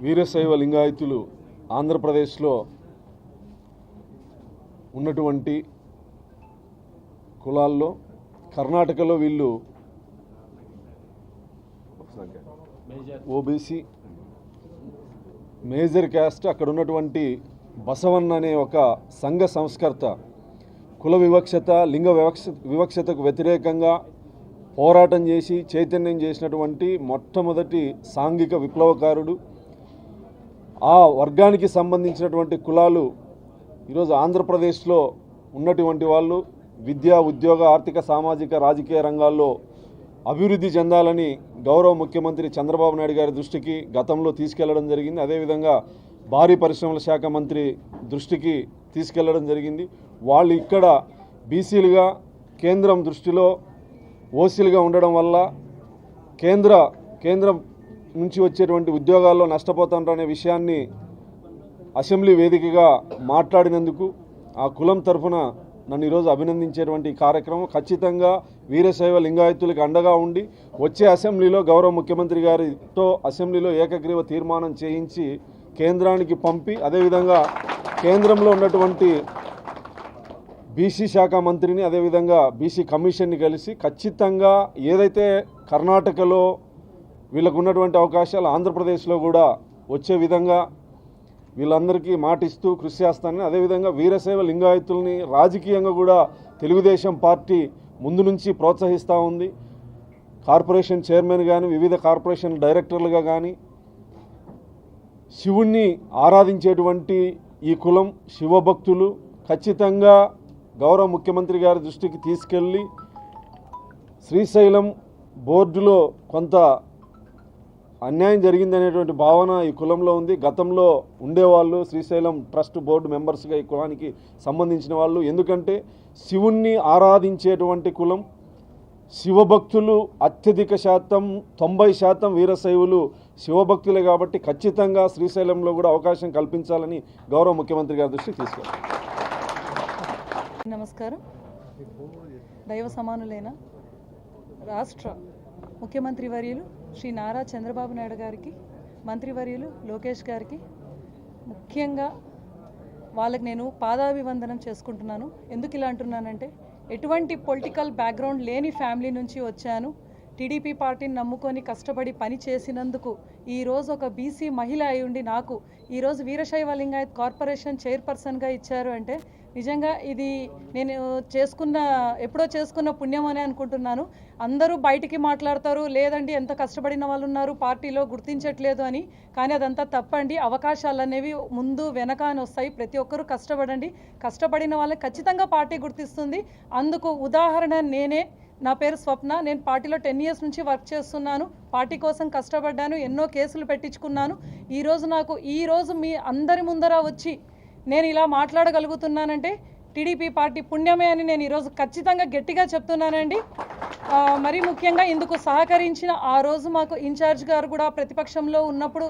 వీరశైవ లింగాయతులు ఆంధ్రప్రదేశ్లో ఉన్నటువంటి కులాల్లో కర్ణాటకలో వీళ్ళు ఓబీసీ మేజర్ క్యాస్ట్ అక్కడ ఉన్నటువంటి బసవన్న అనే ఒక సంఘ సంస్కర్త. కుల వివక్షత లింగ వివక్ష వివక్షతకు వ్యతిరేకంగా పోరాటం చేసి చైతన్యం చేసినటువంటి మొట్టమొదటి సాంఘిక విప్లవకారుడు ఆ వర్గానికి సంబంధించినటువంటి కులాలు ఈరోజు ఆంధ్రప్రదేశ్లో ఉన్నటువంటి వాళ్ళు విద్యా ఉద్యోగ ఆర్థిక సామాజిక రాజకీయ రంగాల్లో అభివృద్ధి చెందాలని గౌరవ ముఖ్యమంత్రి చంద్రబాబు నాయుడు గారి దృష్టికి గతంలో తీసుకెళ్ళడం జరిగింది. అదేవిధంగా భారీ పరిశ్రమల శాఖ మంత్రి దృష్టికి తీసుకెళ్ళడం జరిగింది. వాళ్ళు ఇక్కడ బీసీలుగా కేంద్రం దృష్టిలో ఓసీలుగా ఉండడం వల్ల కేంద్ర కేంద్రం నుంచి వచ్చేటువంటి ఉద్యోగాల్లో నష్టపోతుంటారనే విషయాన్ని అసెంబ్లీ వేదికగా మాట్లాడినందుకు ఆ కులం తరఫున నన్ను ఈరోజు అభినందించేటువంటి కార్యక్రమం ఖచ్చితంగా వీరశైవ లింగాయతులకు అండగా ఉండి వచ్చే అసెంబ్లీలో గౌరవ ముఖ్యమంత్రి గారితో అసెంబ్లీలో ఏకగ్రీవ తీర్మానం చేయించి కేంద్రానికి పంపి అదేవిధంగా కేంద్రంలో ఉన్నటువంటి బీసీ శాఖ మంత్రిని అదేవిధంగా బీసీ కమిషన్ని కలిసి ఖచ్చితంగా ఏదైతే కర్ణాటకలో వీళ్ళకు ఉన్నటువంటి అవకాశాలు ఆంధ్రప్రదేశ్లో కూడా వచ్చే విధంగా వీళ్ళందరికీ మాటిస్తూ కృషి చేస్తానని అదేవిధంగా వీరశైవ లింగాయతుల్ని రాజకీయంగా కూడా తెలుగుదేశం పార్టీ ముందు నుంచి ప్రోత్సహిస్తూ ఉంది. కార్పొరేషన్ చైర్మన్ కానీ వివిధ కార్పొరేషన్ డైరెక్టర్లుగా కానీ శివుణ్ణి ఆరాధించేటువంటి ఈ కులం శివభక్తులు ఖచ్చితంగా గౌరవ ముఖ్యమంత్రి గారి దృష్టికి తీసుకెళ్ళి శ్రీశైలం బోర్డులో కొంత అన్యాయం జరిగిందనేటువంటి భావన ఈ కులంలో ఉంది. గతంలో ఉండేవాళ్ళు శ్రీశైలం ట్రస్ట్ బోర్డు మెంబర్స్గా ఈ కులానికి సంబంధించిన వాళ్ళు. ఎందుకంటే శివుణ్ణి ఆరాధించేటువంటి కులం శివభక్తులు అత్యధిక శాతం తొంభై శాతం వీరశైవులు శివభక్తులే కాబట్టి ఖచ్చితంగా శ్రీశైలంలో కూడా అవకాశం కల్పించాలని గౌరవ ముఖ్యమంత్రి గారి దృష్టికి తీసుకెళ్ళారు. నమస్కారం. దైవ సమానులైన? రాష్ట్ర ముఖ్యమంత్రి వర్యులు శ్రీ నారా చంద్రబాబు నాయుడు గారికి మంత్రివర్యులు లోకేష్ గారికి ముఖ్యంగా వాళ్ళకి నేను పాదాభివందనం చేసుకుంటున్నాను. ఎందుకు ఇలా అంటున్నానంటే ఎటువంటి పొలిటికల్ బ్యాక్గ్రౌండ్ లేని ఫ్యామిలీ నుంచి వచ్చాను. టీడీపీ పార్టీని నమ్ముకొని కష్టపడి పని చేసినందుకు ఈరోజు ఒక బీసీ మహిళ అయి ఉండి నాకు ఈరోజు వీరశైవ లింగాయత్ కార్పొరేషన్ చైర్పర్సన్గా ఇచ్చారు అంటే నిజంగా ఇది నేను చేసుకున్న ఎప్పుడో చేసుకున్న పుణ్యం అని అనుకుంటున్నాను. అందరూ బయటికి మాట్లాడతారు లేదండి ఎంత కష్టపడిన వాళ్ళు ఉన్నారు పార్టీలో గుర్తించట్లేదు అని. కానీ అదంతా తప్పండి అవకాశాలు అనేవి ముందు వెనక అని వస్తాయి. ప్రతి ఒక్కరూ కష్టపడండి. కష్టపడిన వాళ్ళకి ఖచ్చితంగా పార్టీ గుర్తిస్తుంది. అందుకు ఉదాహరణ నేనే. నా పేరు స్వప్న. నేను పార్టీలో టెన్ ఇయర్స్ నుంచి వర్క్ చేస్తున్నాను. పార్టీ కోసం కష్టపడ్డాను. ఎన్నో కేసులు పెట్టించుకున్నాను. ఈరోజు నాకు ఈరోజు మీ అందరి ముందర వచ్చి నేను ఇలా మాట్లాడగలుగుతున్నానంటే టీడీపీ పార్టీ పుణ్యమే అని నేను ఈరోజు ఖచ్చితంగా గట్టిగా చెప్తున్నానండి. మరీ ముఖ్యంగా ఇందుకు సహకరించిన ఆ రోజు మాకు ఇన్ఛార్జ్ గారు కూడా ప్రతిపక్షంలో ఉన్నప్పుడు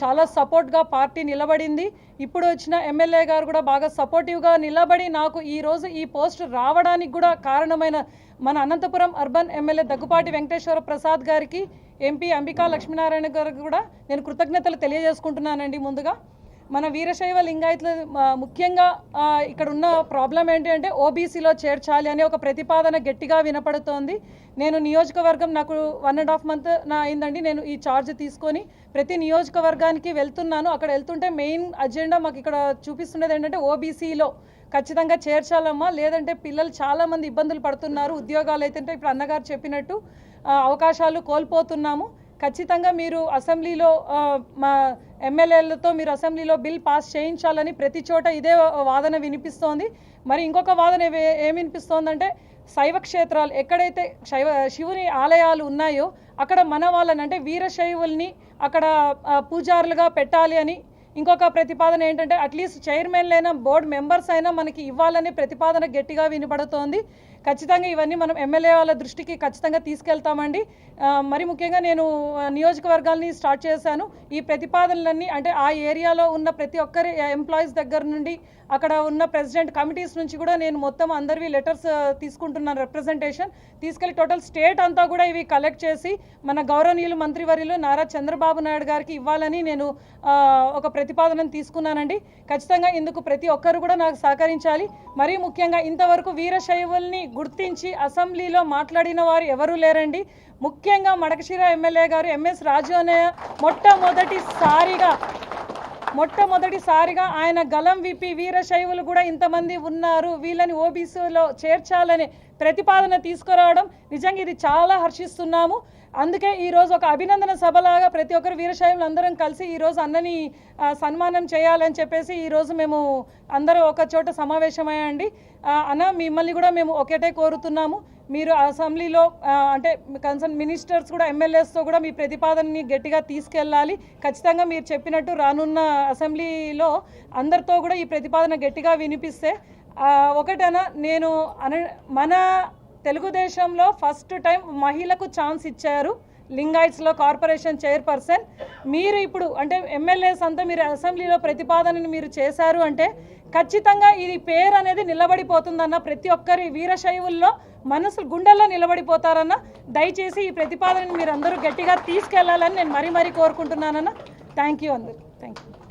చాలా సపోర్ట్గా పార్టీ నిలబడింది. ఇప్పుడు వచ్చిన ఎమ్మెల్యే గారు కూడా బాగా సపోర్టివ్గా నిలబడి నాకు ఈరోజు ఈ పోస్ట్ రావడానికి కూడా కారణమైన మన అనంతపురం అర్బన్ ఎమ్మెల్యే దగ్గుపాటి వెంకటేశ్వర ప్రసాద్ గారికి ఎంపీ అంబికా లక్ష్మీనారాయణ గారికి కూడా నేను కృతజ్ఞతలు తెలియజేసుకుంటున్నానండి ముందుగా. మన వీరశైవ లింగాయతులు ముఖ్యంగా ఇక్కడ ఉన్న ప్రాబ్లం ఏంటి అంటే ఓబీసీలో చేర్చాలి అనే ఒక ప్రతిపాదన గట్టిగా వినపడుతోంది. నేను నియోజకవర్గం నాకు వన్ అండ్ హాఫ్ మంత్ నా అయిందండి. నేను ఈ ఛార్జ్ తీసుకొని ప్రతి నియోజకవర్గానికి వెళ్తున్నాను. అక్కడ వెళ్తుంటే మెయిన్ అజెండా మాకు ఇక్కడ చూపిస్తున్నది ఏంటంటే ఓబీసీలో ఖచ్చితంగా చేర్చాలమ్మా. లేదంటే పిల్లలు చాలామంది ఇబ్బందులు పడుతున్నారు. ఉద్యోగాలు అయితే ఇప్పుడు అన్నగారు చెప్పినట్టు అవకాశాలు కోల్పోతున్నాము. ఖచ్చితంగా మీరు అసెంబ్లీలో మా ఎమ్మెల్యేలతో మీరు అసెంబ్లీలో బిల్ పాస్ చేయించాలని ప్రతి చోట ఇదే వాదన వినిపిస్తోంది. మరి ఇంకొక వాదన ఏమి వినిపిస్తోందంటే శైవ క్షేత్రాలు ఎక్కడైతే శైవ శివుని ఆలయాలు ఉన్నాయో అక్కడ మన వాళ్ళని అంటే వీరశైవుల్ని అక్కడ పూజారులుగా పెట్టాలి అని ఇంకొక ప్రతిపాదన ఏంటంటే అట్లీస్ట్ చైర్మన్లైనా బోర్డు మెంబర్స్ అయినా మనకి ఇవ్వాలనే ప్రతిపాదన గట్టిగా వినపడుతోంది ఖచ్చితంగా ఇవన్నీ మనం ఎమ్మెల్యే వాళ్ళ దృష్టికి ఖచ్చితంగా తీసుకెళ్తామండి. మరి ముఖ్యంగా నేను ఆ, నియోజకవర్గాల్ని స్టార్ట్ చేశాను. ఈ ప్రతిపాదనలన్నీ అంటే ఆ ఏరియాలో ఉన్న ప్రతి ఒక్కరి ఎంప్లాయీస్ దగ్గర నుండి అక్కడ ఉన్న ప్రెసిడెంట్ కమిటీస్ నుంచి కూడా నేను మొత్తం అందరివి లెటర్స్ తీసుకుంటున్నాను రిప్రజెంటేషన్ తీసుకెళ్ళి టోటల్ స్టేట్ అంతా కూడా ఇవి కలెక్ట్ చేసి మన గౌరవనీయులు మంత్రివర్యులు నారా చంద్రబాబు నాయుడు గారికి ఇవ్వాలని నేను ఒక ప్రతిపాదనను తీసుకున్నానండి. ఖచ్చితంగా ఇందుకు ప్రతి ఒక్కరు కూడా నాకు సహకరించాలి. మరీ ముఖ్యంగా ఇంతవరకు వీరశైవుల్ని గుర్తించి అసెంబ్లీలో మాట్లాడిన వారు ఎవరూ లేరండి. ముఖ్యంగా మడకశిర ఎమ్మెల్యే గారు ఎంఎస్ రాజు అనే మొట్టమొదటిసారిగా మొట్టమొదటిసారిగా ఆయన గలం విప్పి వీరశైవులు కూడా ఇంతమంది ఉన్నారు. వీళ్ళని ఓబీసీలో చేర్చాలనే ప్రతిపాదన తీసుకురావడం నిజంగా ఇది చాలా హర్షిస్తున్నాము. అందుకే ఈరోజు ఒక అభినందన సభలాగా ప్రతి ఒక్కరు వీరశైవులు అందరం కలిసి ఈరోజు అన్నని సన్మానం చేయాలని చెప్పేసి ఈరోజు మేము అందరూ ఒక చోట సమావేశమయ్యండి. అన్న మిమ్మల్ని కూడా మేము ఒకటే కోరుతున్నాము. మీరు అసెంబ్లీలో అంటే కన్సర్న్ మినిస్టర్స్ కూడా ఎమ్మెల్యేస్తో కూడా మీ ప్రతిపాదనని గట్టిగా తీసుకెళ్ళాలి. ఖచ్చితంగా మీరు చెప్పినట్టు రానున్న అసెంబ్లీలో అందరితో కూడా ఈ ప్రతిపాదన గట్టిగా వినిపిస్తే ఒకటన నేను అన మన తెలుగుదేశంలో ఫస్ట్ టైం మహిళకు ఛాన్స్ ఇచ్చారు. లింగాయిట్స్లో కార్పొరేషన్ చైర్పర్సన్. మీరు ఇప్పుడు అంటే ఎమ్మెల్యేస్ అంతా మీరు అసెంబ్లీలో ప్రతిపాదనని మీరు చేశారు అంటే ఖచ్చితంగా ఇది పేరు అనేది నిలబడిపోతుందన్న ప్రతి ఒక్కరి వీరశైవుల్లో మనసులు గుండెల్లో నిలబడిపోతారన్న దయచేసి ఈ ప్రతిపాదనని మీరు అందరూ గట్టిగా తీసుకెళ్ళాలని నేను మరీ మరీ కోరుకుంటున్నానన్న. థ్యాంక్ యూ అందరు. Thank you.